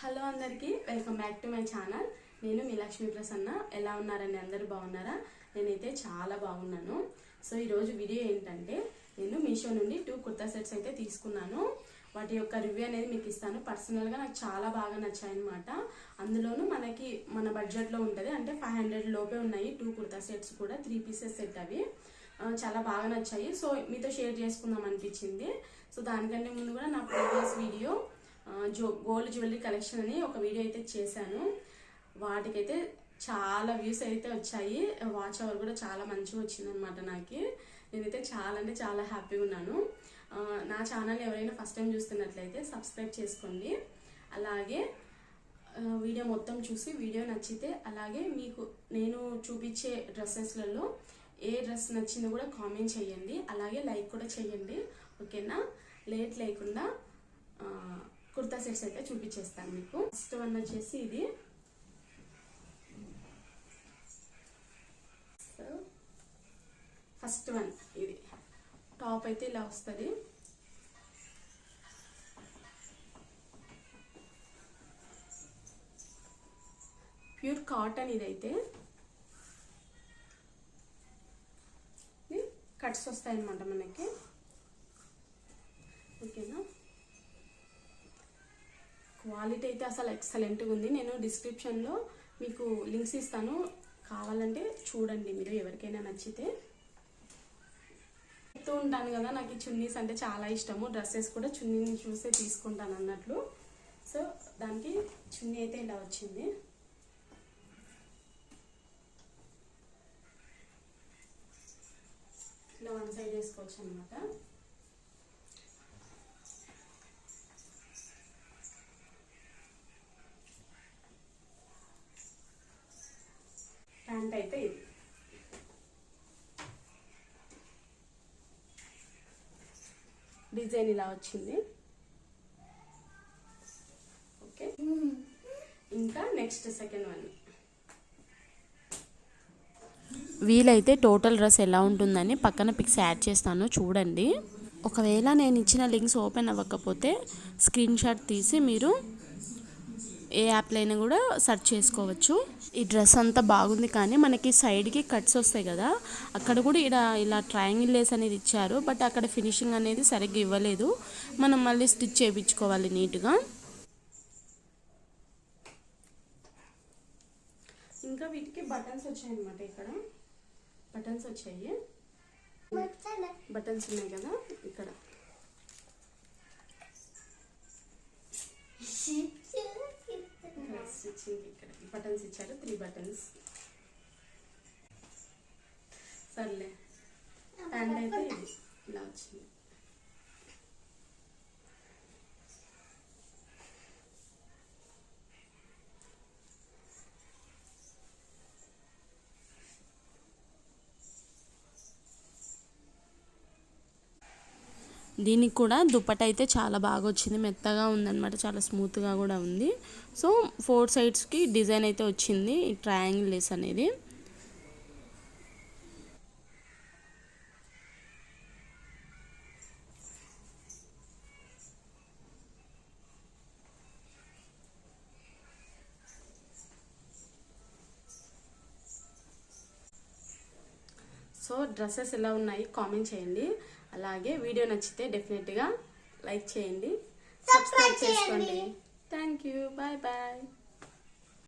Hello అందరికీ welcome back to my channel. నేను మీ లక్ష్మీ ప్రసన్న. ఎలా ఉన్నారని అందరూ బాగున్నారా? నేనైతే చాలా బాగున్నాను. సో ఈరోజు వీడియో ఏంటంటే నేను మీషో నుండి టూ కుర్తా సెట్స్ అయితే తీసుకున్నాను. వాటి యొక్క రివ్యూ అనేది మీకు ఇస్తాను. పర్సనల్గా నాకు చాలా బాగా నచ్చాయి అనమాట అందులోనూ మనకి మన బడ్జెట్లో ఉంటుంది. అంటే ఫైవ్ హండ్రెడ్ లోపే ఉన్నాయి టూ కుర్తా సెట్స్ కూడా. త్రీ పీసెస్ సెట్ అవి. చాలా బాగా నచ్చాయి. సో మీతో షేర్ చేసుకుందాం అనిపించింది. సో దానికంటే ముందు కూడా నా ప్రీవియస్ వీడియో జో గోల్డ్ జ్యువెలరీ కలెక్షన్ అని ఒక వీడియో అయితే చేశాను. వాటికైతే చాలా వ్యూస్ అయితే వచ్చాయి. వాచ్ అవర్ కూడా చాలా మంచిగా వచ్చిందనమాట నాకు. నేనైతే చాలా అంటే చాలా హ్యాపీగా ఉన్నాను. నా ఛానల్ ఎవరైనా ఫస్ట్ టైం చూస్తున్నట్లయితే సబ్స్క్రైబ్ చేసుకోండి. అలాగే వీడియో మొత్తం చూసి వీడియో నచ్చితే అలాగే మీకు నేను చూపించే డ్రెస్సెస్లలో ఏ డ్రెస్ నచ్చిందో కూడా కామెంట్ చేయండి. అలాగే లైక్ కూడా చేయండి. ఓకేనా? లేట్ లేకుండా కుర్తా సెట్స్ అయితే చూపించేస్తాను మీకు. ఫస్ట్ వన్ వచ్చేసి ఇది. సో ఫస్ట్ వన్ ఇది. టాప్ అయితే ఇలా వస్తుంది. ప్యూర్ కాటన్ ఇదైతే. కట్స్ వస్తాయన్నమాట మనకి. ఓకేనా క్వాలిటీ అయితే అసలు ఎక్సలెంట్గా ఉంది. నేను డిస్క్రిప్షన్లో మీకు లింక్స్ ఇస్తాను. కావాలంటే చూడండి మీరు ఎవరికైనా నచ్చితే. చెప్తూ ఉంటాను కదా నాకు ఈ చున్నీస్ అంటే చాలా ఇష్టము. డ్రెస్సెస్ కూడా చున్నీని చూసే తీసుకుంటాను అన్నట్లు. సో దానికి చున్నీ అయితే ఇలా వచ్చింది. ఇలా వన్ సైడ్ వేసుకోవచ్చు అనమాట ప్యాంట్ అయితే ఇది. డిజైన్ ఇలా వచ్చింది. ఓకే. ఇంకా నెక్స్ట్ సెకండ్ వన్. వీలైతే టోటల్ డ్రెస్ ఎలా ఉంటుందని పక్కన పిక్స్ యాడ్ చేస్తాను చూడండి. ఒకవేళ నేను ఇచ్చిన లింక్స్ ఓపెన్ అవ్వకపోతే స్క్రీన్ షాట్ తీసి మీరు ఏ యాప్లో అయినా కూడా సెర్చ్ చేసుకోవచ్చు. ఈ డ్రెస్ అంతా బాగుంది కానీ మనకి సైడ్కి కట్స్ వస్తాయి కదా అక్కడ కూడా ఇలా ఇలా ట్రయాంగిల్ లేస్ అనేది ఇచ్చారు బట్ అక్కడ ఫినిషింగ్ అనేది సరిగ్గా ఇవ్వలేదు. మనం మళ్ళీ స్టిచ్ చేయించుకోవాలి నీట్గా. ఇంకా వీటికి బటన్స్ వచ్చాయి అనమాట ఇక్కడ. బటన్స్ వచ్చాయి. బటన్స్ ఉన్నాయి కదా. ఇక్కడ స్టిచ్చింగ్ ఇక్కడ బటన్స్ ఇచ్చారు త్రీ బటన్స్ సర్లే. ప్యాంట్ అయితే ఇలా వచ్చింది. దీనికి కూడా దుప్పట అయితే చాలా బాగా వచ్చింది. మెత్తగా ఉందన్నమాట. చాలా స్మూత్గా కూడా ఉంది. సో ఫోర్ సైడ్స్కి డిజైన్ అయితే వచ్చింది. ఈ ట్రయాంగిల్ లేస్ అనేది. సో డ్రెస్సెస్ ఎలా ఉన్నాయి? కామెంట్ చేయండి. అలాగే వీడియో నచ్చితే డెఫినెట్గా లైక్ చేయండి. సబ్స్క్రైబ్ చేసుకోండి. Thank you bye bye